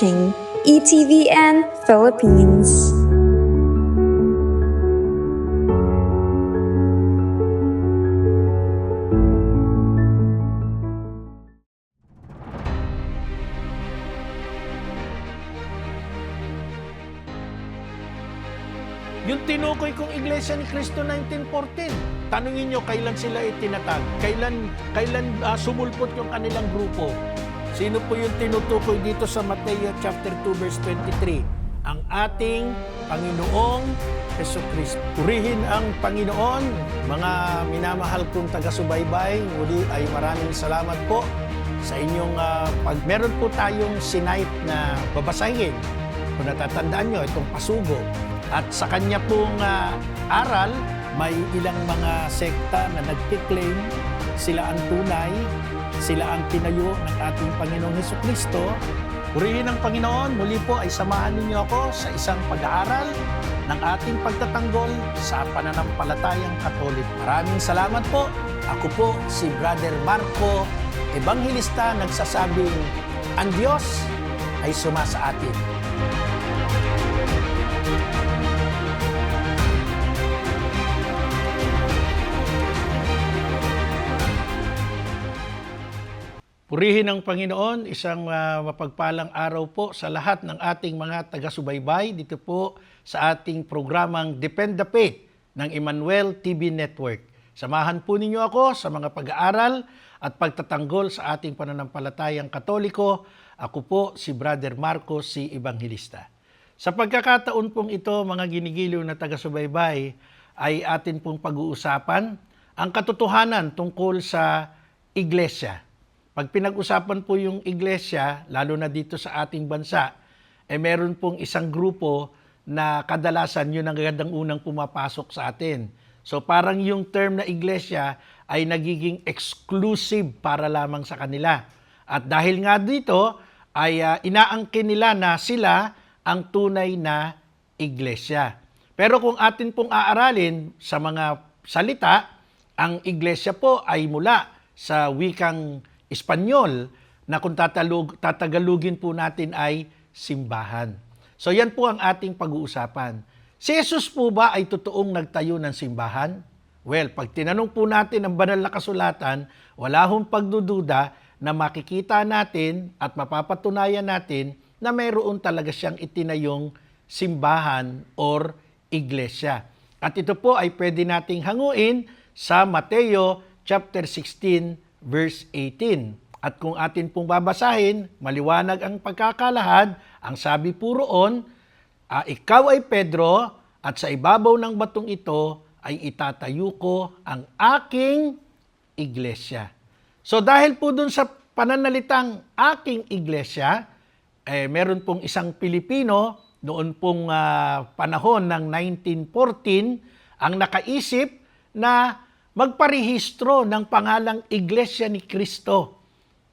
watching ETVN Philippines. Yung tinukoy kong Iglesia ni Cristo 1914, tanungin nyo kailan sila itinatag, kailan, kailan ah, sumulpot yung kanilang grupo. Sino po yung tinutukoy dito sa Mateo chapter 2 verse 23? Ang ating Panginoong Heso Kristo. Purihin ang Panginoon, mga minamahal kong taga-subaybay. Muli ay maraming salamat po sa inyong ah, pag meron po tayong sinight na babasahin. Kung natatandaan nyo, itong pasugo. At sa kanya pong ah, aral, may ilang mga sekta na nagkiklaim sila ang tunay, sila ang tinayo ng ating Panginoong Heso Kristo. Purihin ang Panginoon, muli po ay samahan ninyo ako sa isang pag-aaral ng ating pagtatanggol sa pananampalatayang Katolik. Maraming salamat po. Ako po si Brother Marco, Evangelista, nagsasabing, ang Diyos ay sumasa atin. Purihin ng Panginoon, isang ah, mapagpalang araw po sa lahat ng ating mga taga-subaybay dito po sa ating programang Depend the Faith ng Emmanuel TV Network. Samahan po ninyo ako sa mga pag-aaral at pagtatanggol sa ating pananampalatayang katoliko. Ako po si Brother Marcos, si Evangelista. Sa pagkakataon pong ito, mga ginigiliw na taga-subaybay, ay atin pong pag-uusapan ang katotohanan tungkol sa iglesia. Pag pinag-usapan po yung iglesia, lalo na dito sa ating bansa, eh meron pong isang grupo na kadalasan yun ang gandang unang pumapasok sa atin. So parang yung term na iglesia ay nagiging exclusive para lamang sa kanila. At dahil nga dito, ay ah, inaangkin nila na sila ang tunay na iglesia. Pero kung atin pong aaralin sa mga salita, ang iglesia po ay mula sa wikang Espanyol na kung tatalug, tatagalugin po natin ay simbahan. So yan po ang ating pag-uusapan. Si Jesus po ba ay totoong nagtayo ng simbahan? Well, pag tinanong po natin ang banal na kasulatan, wala hong pagdududa na makikita natin at mapapatunayan natin na mayroon talaga siyang itinayong simbahan or iglesia. At ito po ay pwede nating hanguin sa Mateo chapter 16 verse 18. At kung atin pong babasahin, maliwanag ang pagkakalahad, ang sabi po roon, "Ah, ikaw ay Pedro, at sa ibabaw ng batong ito ay itatayo ko ang aking iglesia. So dahil po dun sa pananalitang aking iglesia, eh, meron pong isang Pilipino noon pong ah, panahon ng 1914 ang nakaisip na magparehistro ng pangalang Iglesia ni Cristo.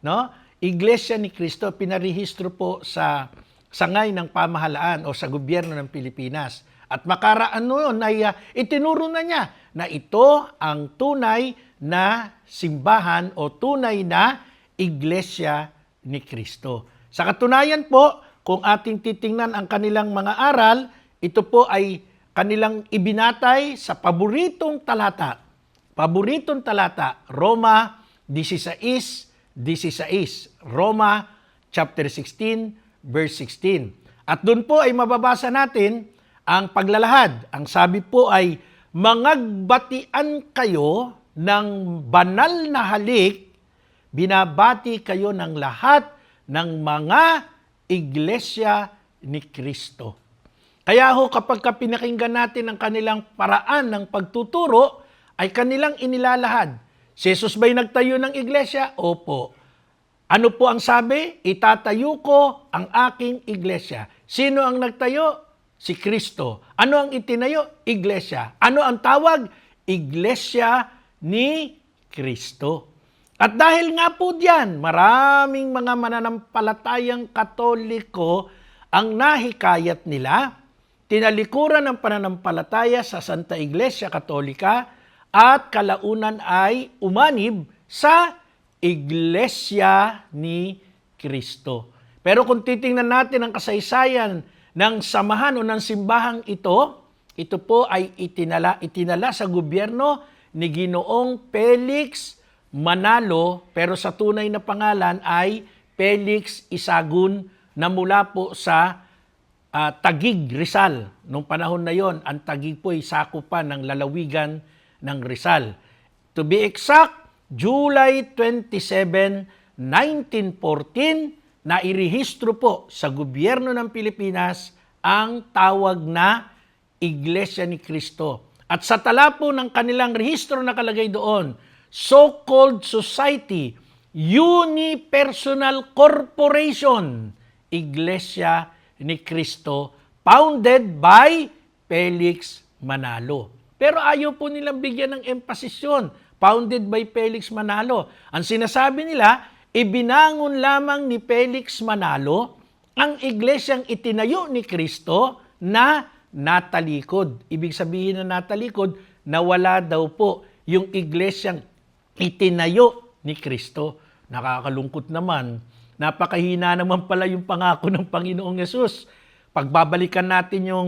No? Iglesia ni Cristo pinarehistro po sa sangay ng pamahalaan o sa gobyerno ng Pilipinas. At makaraan noon ay ah, itinuro na niya na ito ang tunay na simbahan o tunay na Iglesia ni Cristo. Sa katunayan po, kung ating titingnan ang kanilang mga aral, ito po ay kanilang ibinatay sa paboritong talata. Paboritong talata, Roma 16, 16. Roma chapter 16, verse 16. At doon po ay mababasa natin ang paglalahad. Ang sabi po ay, Mangagbatian kayo ng banal na halik, binabati kayo ng lahat ng mga iglesia ni Kristo. Kaya ho kapag ka pinakinggan natin ang kanilang paraan ng pagtuturo, ay kanilang inilalahad. Si Jesus ba'y nagtayo ng iglesia? Opo. Ano po ang sabi? Itatayo ko ang aking iglesia. Sino ang nagtayo? Si Kristo. Ano ang itinayo? Iglesia. Ano ang tawag? Iglesia ni Kristo. At dahil nga po diyan, maraming mga mananampalatayang katoliko ang nahikayat nila, tinalikuran ng pananampalataya sa Santa Iglesia Katolika at kalaunan ay umanib sa Iglesia ni Kristo. Pero kung titingnan natin ang kasaysayan ng samahan o ng simbahang ito, ito po ay itinala, itinala sa gobyerno ni Ginoong Felix Manalo, pero sa tunay na pangalan ay Felix Isagun na mula po sa ah, Tagig, Rizal. Nung panahon na yon, ang Tagig po ay sakupan ng lalawigan ng Rizal. To be exact, July 27, 1914, na irehistro po sa gobyerno ng Pilipinas ang tawag na Iglesia ni Cristo. At sa tala po ng kanilang rehistro nakalagay doon, so-called society, unipersonal corporation, Iglesia ni Cristo, founded by Felix Manalo. Pero ayaw po nilang bigyan ng emphasis yun. Founded by Felix Manalo. Ang sinasabi nila, ibinangon lamang ni Felix Manalo ang iglesyang itinayo ni Kristo na natalikod. Ibig sabihin na natalikod, nawala daw po yung iglesyang itinayo ni Kristo. Nakakalungkot naman. Napakahina naman pala yung pangako ng Panginoong Yesus. Pagbabalikan natin yung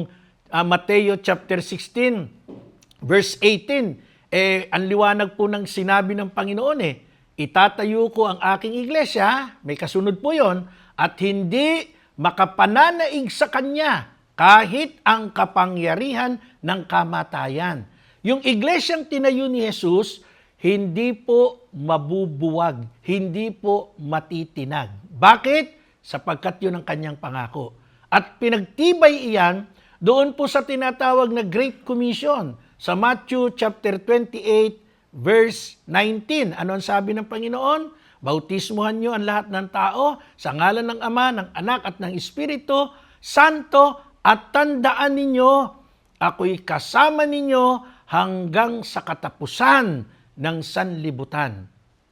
ah, Mateo chapter 16, verse 18, eh, ang liwanag po ng sinabi ng Panginoon eh, itatayo ko ang aking iglesia, may kasunod po yon, at hindi makapananaig sa kanya kahit ang kapangyarihan ng kamatayan. Yung iglesyang tinayo ni Jesus, hindi po mabubuwag, hindi po matitinag. Bakit? Sapagkat yun ang kanyang pangako. At pinagtibay iyan doon po sa tinatawag na Great Commission sa Matthew chapter 28 verse 19. Ano ang sabi ng Panginoon? Bautismuhan niyo ang lahat ng tao sa ngalan ng Ama, ng Anak at ng Espiritu Santo at tandaan ninyo, ako'y kasama ninyo hanggang sa katapusan ng sanlibutan.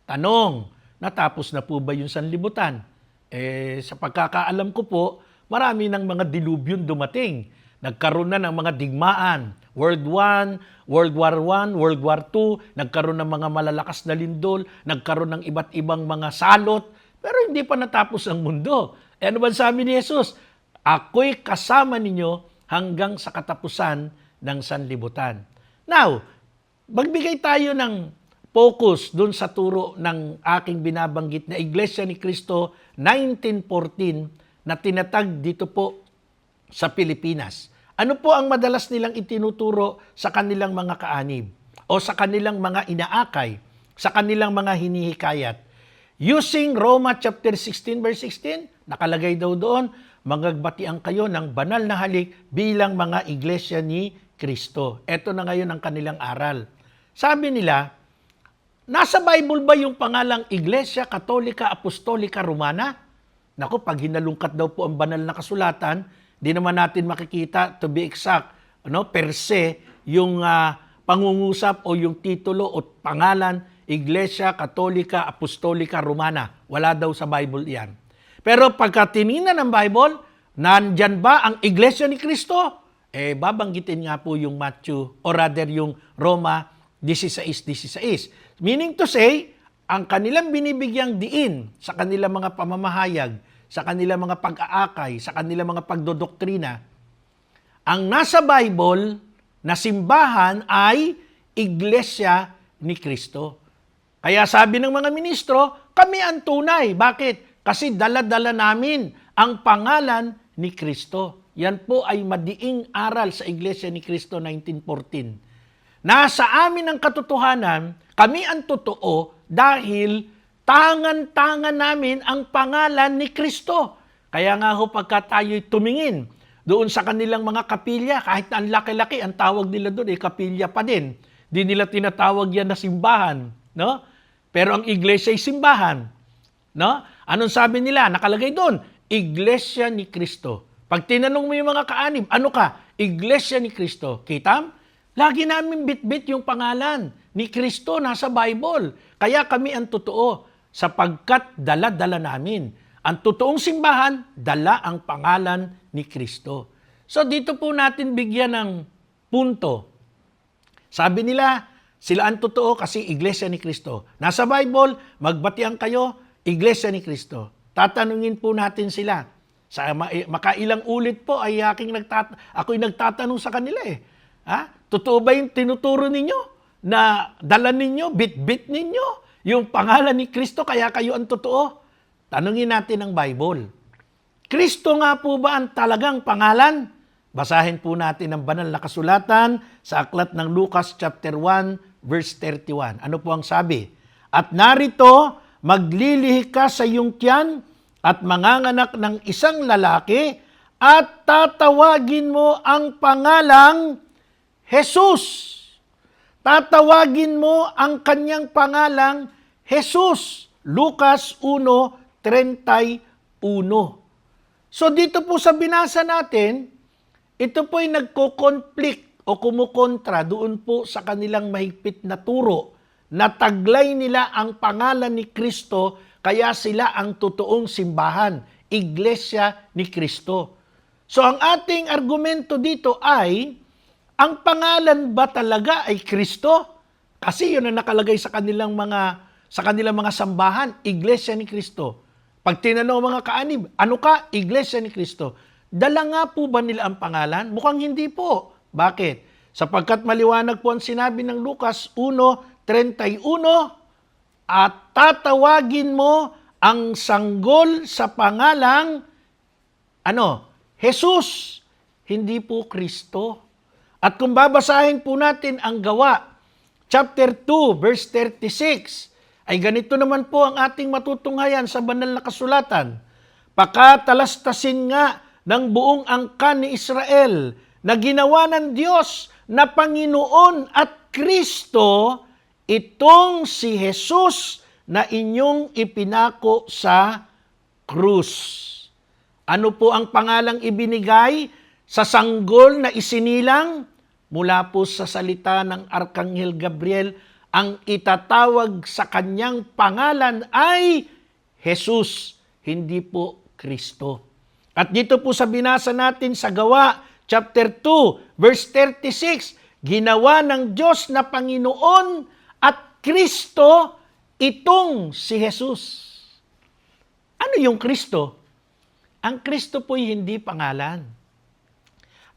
Tanong, natapos na po ba yung sanlibutan? Eh, sa pagkakaalam ko po, marami ng mga dilubyon dumating. Nagkaroon na ng mga digmaan. World War World War I, World War II, nagkaroon ng mga malalakas na lindol, nagkaroon ng iba't ibang mga salot, pero hindi pa natapos ang mundo. E ano ba sabi ni Jesus? Ako'y kasama ninyo hanggang sa katapusan ng sanlibutan. Now, magbigay tayo ng focus dun sa turo ng aking binabanggit na Iglesia ni Cristo 1914 na tinatag dito po sa Pilipinas. Ano po ang madalas nilang itinuturo sa kanilang mga kaanib o sa kanilang mga inaakay, sa kanilang mga hinihikayat? Using Roma chapter 16 verse 16, nakalagay daw doon, magagbatian kayo ng banal na halik bilang mga iglesia ni Kristo. Ito na ngayon ang kanilang aral. Sabi nila, nasa Bible ba yung pangalang Iglesia Katolika Apostolika Romana? Naku, pag hinalungkat daw po ang banal na kasulatan, di naman natin makikita, to be exact, ano, per se, yung ah, pangungusap o yung titulo o pangalan, Iglesia Katolika Apostolika Romana. Wala daw sa Bible yan. Pero pagka tinignan ng Bible, nandyan ba ang Iglesia ni Kristo? Eh, babanggitin nga po yung Matthew, or rather yung Roma 16.16. Meaning to say, ang kanilang binibigyang diin sa kanilang mga pamamahayag, sa kanilang mga pag-aakay, sa kanilang mga pagdodoktrina, ang nasa Bible na simbahan ay Iglesia ni Kristo. Kaya sabi ng mga ministro, kami ang tunay. Bakit? Kasi dala-dala namin ang pangalan ni Kristo. Yan po ay madiing aral sa Iglesia ni Kristo 1914. Nasa amin ang katotohanan, kami ang totoo dahil tangan-tangan namin ang pangalan ni Kristo. Kaya nga ho pagka tayo'y tumingin doon sa kanilang mga kapilya, kahit ang laki-laki, ang tawag nila doon ay kapilya pa din. Di nila tinatawag yan na simbahan. No? Pero ang iglesia ay simbahan. No? Anong sabi nila? Nakalagay doon, Iglesia ni Kristo. Pag tinanong mo yung mga kaanib, ano ka? Iglesia ni Kristo. Kitam? Lagi namin bit-bit yung pangalan ni Kristo nasa Bible. Kaya kami ang totoo sapagkat dala-dala namin. Ang totoong simbahan, dala ang pangalan ni Kristo. So dito po natin bigyan ng punto. Sabi nila, sila ang totoo kasi Iglesia ni Kristo. Nasa Bible, magbatian kayo, Iglesia ni Kristo. tatanungin po natin sila. Sa eh, makailang ulit po ay aking nagtat ako'y nagtatanong sa kanila eh. Ha? Totoo ba yung tinuturo ninyo na dala ninyo, bit-bit ninyo yung pangalan ni Kristo kaya kayo ang totoo? Tanungin natin ang Bible. Kristo nga po ba ang talagang pangalan? Basahin po natin ang banal na kasulatan sa aklat ng Lucas chapter 1 verse 31. Ano po ang sabi? At narito, maglilihi ka sa iyong tiyan at manganganak ng isang lalaki at tatawagin mo ang pangalang Jesus. Tatawagin mo ang kanyang pangalang Jesus. Lucas 1.31 So dito po sa binasa natin, ito po ay nagko-conflict o kumukontra doon po sa kanilang mahigpit na turo na taglay nila ang pangalan ni Kristo kaya sila ang totoong simbahan, iglesia ni Kristo. So ang ating argumento dito ay, ang pangalan ba talaga ay Kristo? Kasi yun ang nakalagay sa kanilang mga sa kanilang mga sambahan, iglesia ni Kristo. Pag tinanong mga kaanib, ano ka? Iglesia ni Kristo. Dala nga po ba nila ang pangalan? Mukhang hindi po. Bakit? Sapagkat maliwanag po ang sinabi ng Lucas 1.31, at tatawagin mo ang sanggol sa pangalang ano? Jesus, hindi po Kristo. At kung babasahin po natin ang gawa, chapter 2, verse 36, ay ganito naman po ang ating matutunghayan sa banal na kasulatan. Pakatalastasin nga ng buong angkan ni Israel na ginawa ng Diyos na Panginoon at Kristo itong si Jesus na inyong ipinako sa krus. Ano po ang pangalang ibinigay sa sanggol na isinilang? Mula po sa salita ng Arkanghel Gabriel, ang itatawag sa kanyang pangalan ay Jesus, hindi po Kristo. At dito po sa binasa natin sa gawa, chapter 2, verse 36, ginawa ng Diyos na Panginoon at Kristo itong si Jesus. Ano yung Kristo? Ang Kristo po'y hindi pangalan.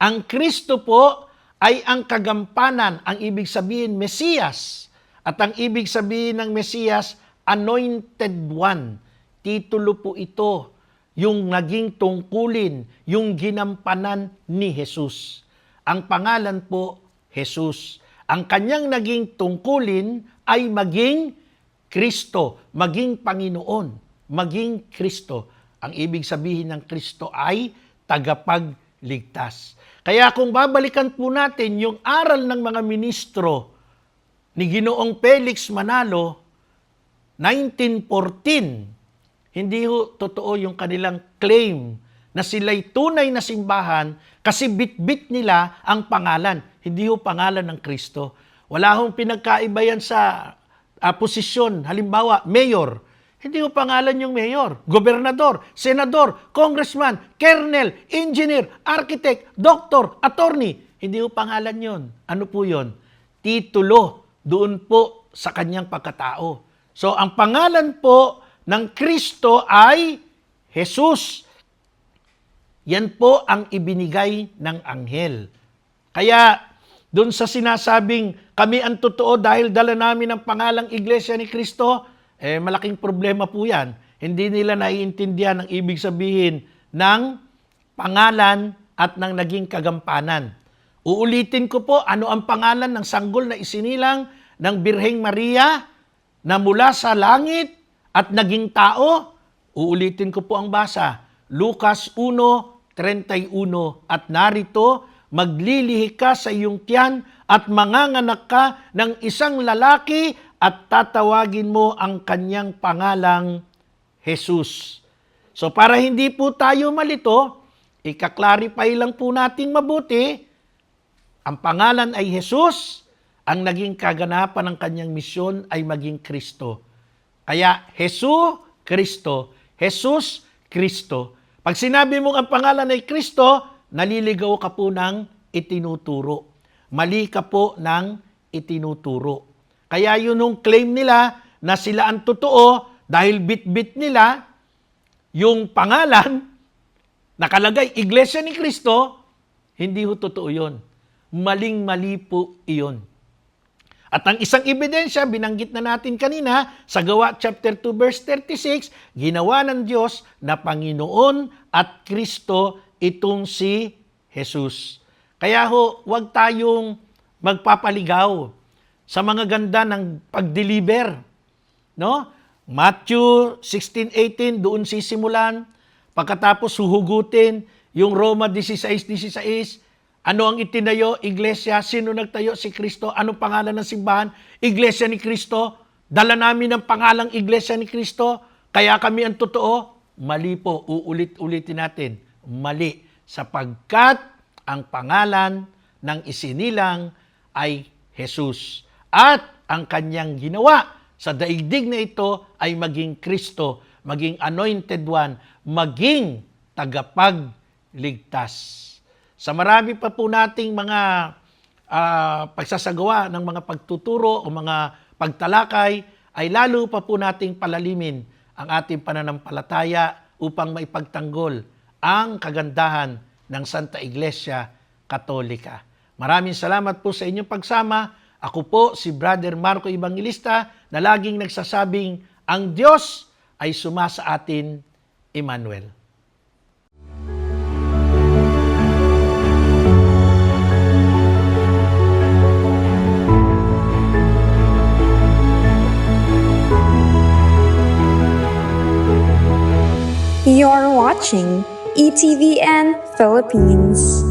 Ang Kristo po ay ang kagampanan, ang ibig sabihin Mesiyas. At ang ibig sabihin ng Mesiyas, anointed one. Titulo po ito, yung naging tungkulin, yung ginampanan ni Jesus. Ang pangalan po, Jesus. Ang kanyang naging tungkulin ay maging Kristo, maging Panginoon, maging Kristo. Ang ibig sabihin ng Kristo ay tagapagligtas. Kaya kung babalikan po natin yung aral ng mga ministro ni Ginoong Felix Manalo, 1914, hindi ho totoo yung kanilang claim na sila'y tunay na simbahan kasi bit-bit nila ang pangalan. Hindi ho pangalan ng Kristo. Wala hong pinagkaiba yan sa uh, posisyon. Halimbawa, mayor. Hindi ho pangalan yung mayor. Gobernador, senador, congressman, colonel, engineer, architect, doctor, attorney. Hindi ho pangalan yon. Ano po yon? Titulo doon po sa kanyang pagkatao. So, ang pangalan po ng Kristo ay Jesus. Yan po ang ibinigay ng anghel. Kaya, doon sa sinasabing kami ang totoo dahil dala namin ang pangalang Iglesia ni Kristo, eh malaking problema po yan. Hindi nila naiintindihan ang ibig sabihin ng pangalan at ng naging kagampanan. Uulitin ko po ano ang pangalan ng sanggol na isinilang ng Birheng Maria na mula sa langit at naging tao. Uulitin ko po ang basa. Lucas 1.31 At narito, maglilihi ka sa iyong tiyan at manganganak ka ng isang lalaki at tatawagin mo ang kanyang pangalang Jesus. So para hindi po tayo malito, ika-clarify lang po nating mabuti, ang pangalan ay Jesus, ang naging kaganapan ng kanyang misyon ay maging Kristo. Kaya Jesu Kristo, Jesus Kristo. Pag sinabi mong ang pangalan ay Kristo, naliligaw ka po ng itinuturo. Mali ka po ng itinuturo. Kaya yun yung claim nila na sila ang totoo dahil bit-bit nila, yung pangalan, nakalagay Iglesia ni Kristo, hindi ho totoo yun. Maling-mali po iyon. At ang isang ebidensya, binanggit na natin kanina, sa Gawa chapter 2 verse 36, ginawa ng Diyos na Panginoon at Kristo itong si Jesus. Kaya ho, huwag tayong magpapaligaw sa mga ganda ng pag-deliver. No? Matthew 16:18 doon sisimulan, pagkatapos huhugutin yung Roma 16:16 ano ang itinayo? Iglesia. Sino nagtayo? Si Kristo. Anong pangalan ng simbahan? Iglesia ni Kristo. Dala namin ang pangalang Iglesia ni Kristo. Kaya kami ang totoo. Mali po. Uulit-ulitin natin. Mali. Sapagkat ang pangalan ng isinilang ay Jesus. At ang kanyang ginawa sa daigdig na ito ay maging Kristo, maging anointed one, maging tagapagligtas. Sa marami pa po nating mga ah, pagsasagawa ng mga pagtuturo o mga pagtalakay, ay lalo pa po nating palalimin ang ating pananampalataya upang maipagtanggol ang kagandahan ng Santa Iglesia Katolika. Maraming salamat po sa inyong pagsama. Ako po si Brother Marco Evangelista na laging nagsasabing, ang Diyos ay sumasa atin, Emmanuel. You're watching ETVN Philippines.